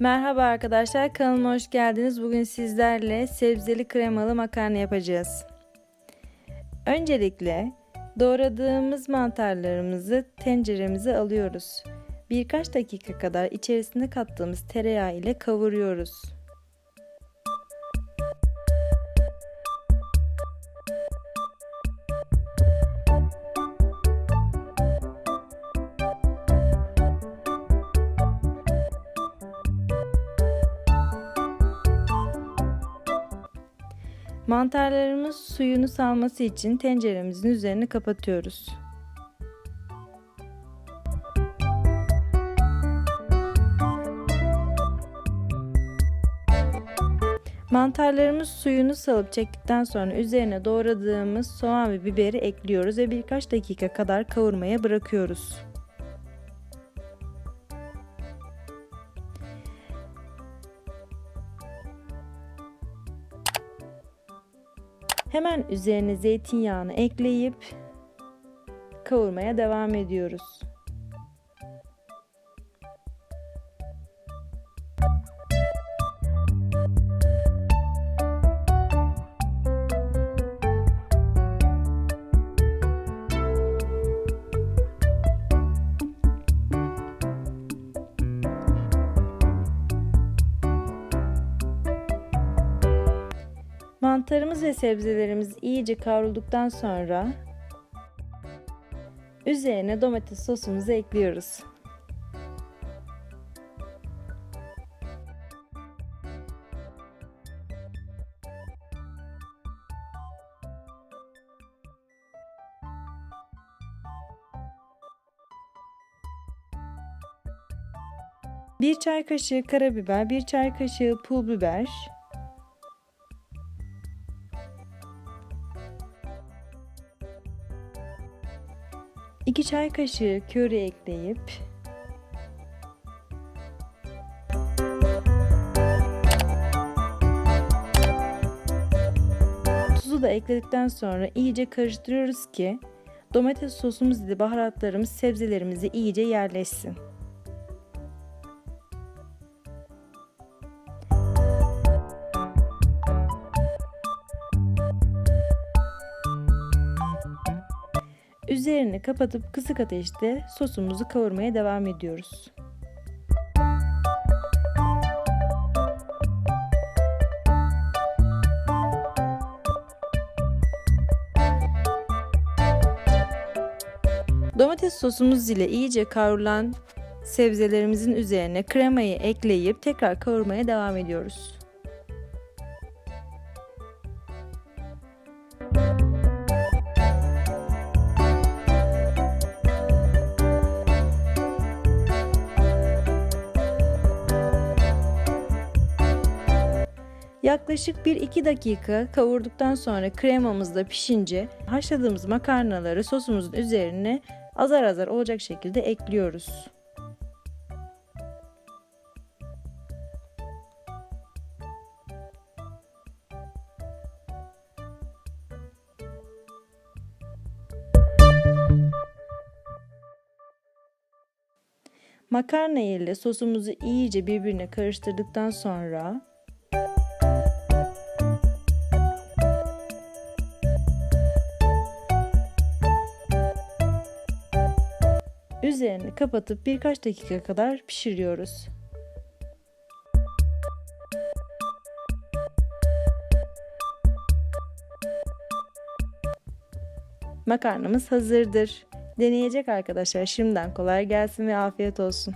Merhaba arkadaşlar kanalıma hoş geldiniz. Bugün sizlerle sebzeli kremalı makarna yapacağız. Öncelikle doğradığımız mantarlarımızı tenceremize alıyoruz. Birkaç dakika kadar içerisine kattığımız tereyağı ile kavuruyoruz. Mantarlarımız suyunu salması için tenceremizin üzerini kapatıyoruz. Mantarlarımız suyunu salıp çektikten sonra üzerine doğradığımız soğan ve biberi ekliyoruz ve birkaç dakika kadar kavurmaya bırakıyoruz. Hemen üzerine zeytinyağını ekleyip kavurmaya devam ediyoruz. Mantarımız ve sebzelerimiz iyice kavrulduktan sonra üzerine domates sosumuzu ekliyoruz. Bir çay kaşığı karabiber, bir çay kaşığı pul biber, 2 çay kaşığı köri ekleyip tuzu da ekledikten sonra iyice karıştırıyoruz ki domates sosumuz ile baharatlarımız sebzelerimizi iyice yerleşsin. Üzerini kapatıp kısık ateşte sosumuzu kavurmaya devam ediyoruz. Domates sosumuz ile iyice kavrulan sebzelerimizin üzerine kremayı ekleyip tekrar kavurmaya devam ediyoruz. Yaklaşık 1-2 dakika kavurduktan sonra kremamız da pişince haşladığımız makarnaları sosumuzun üzerine azar azar olacak şekilde ekliyoruz. Makarna ile sosumuzu iyice birbirine karıştırdıktan sonra Üzerini kapatıp birkaç dakika kadar pişiriyoruz. Makarnamız hazırdır. Deneyecek arkadaşlar şimdiden kolay gelsin ve afiyet olsun.